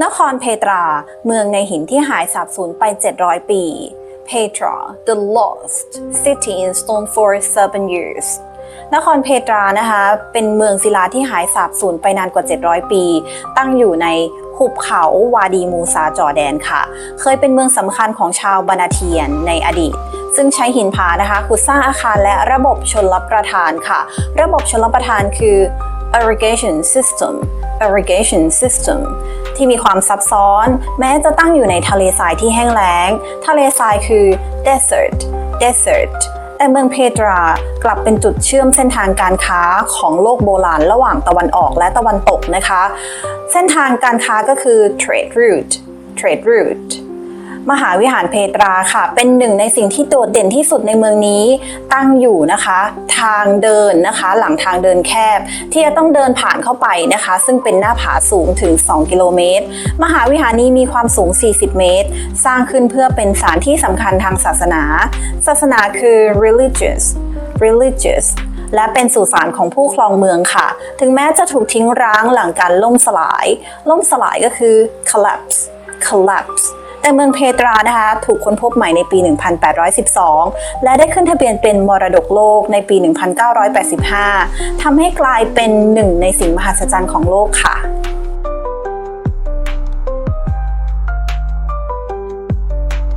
นครเพตรา เมืองในหินที่หายสาบสูญไป 700 ปี Petra the lost city in stone for seven years นครเพตรานะคะ เป็นเมืองศิลาที่หายสาบสูญไปนานกว่า 700 ปี ตั้งอยู่ในหุบเขาวาดีมูซาจอแดนค่ะ เคยเป็นเมืองสำคัญของชาวบานาเทียนในอดีต ซึ่งใช้หินผานะคะขุดสร้างอาคารและระบบชนรับประทานค่ะ ระบบชนรับประทานคือ irrigation system irrigation system ที่มีความซับซ้อน แม้จะตั้งอยู่ในทะเลทรายที่แห้งแล้ง ทะเลทรายคือ desert desert แต่เมืองเพตรากลับเป็นจุดเชื่อมเส้นทางการค้าของโลกโบราณระหว่างตะวันออกและตะวันตกนะคะ เส้นทางการค้าก็คือ trade route trade route มหาวิหารเพตราค่ะ เป็นหนึ่งในสิ่งที่โดดเด่นที่สุดในเมืองนี้ตั้งอยู่นะคะ ทางเดินนะคะ หลังทางเดินแคบ ที่จะต้องเดินผ่านเข้าไปนะคะ ซึ่งเป็นหน้าผาสูงถึง 2 กิโลเมตร มหาวิหารนี้มีความสูง 40 เมตร สร้างขึ้นเพื่อเป็นสถานที่สำคัญทางศาสนา ศาสนาคือ religious religious และเป็นสุสานของผู้ครองเมืองค่ะ ถึงแม้จะถูกทิ้งร้างหลังการล่มสลาย ล่มสลายก็คือ collapse collapse แต่เมืองเพตรานะคะ ถูกค้นพบใหม่ในปี 1812 และได้ขึ้นทะเบียนเป็นมรดกโลกในปี 1985 ทำให้กลายเป็นหนึ่งในสิ่งมหัศจรรย์ของโลกค่ะ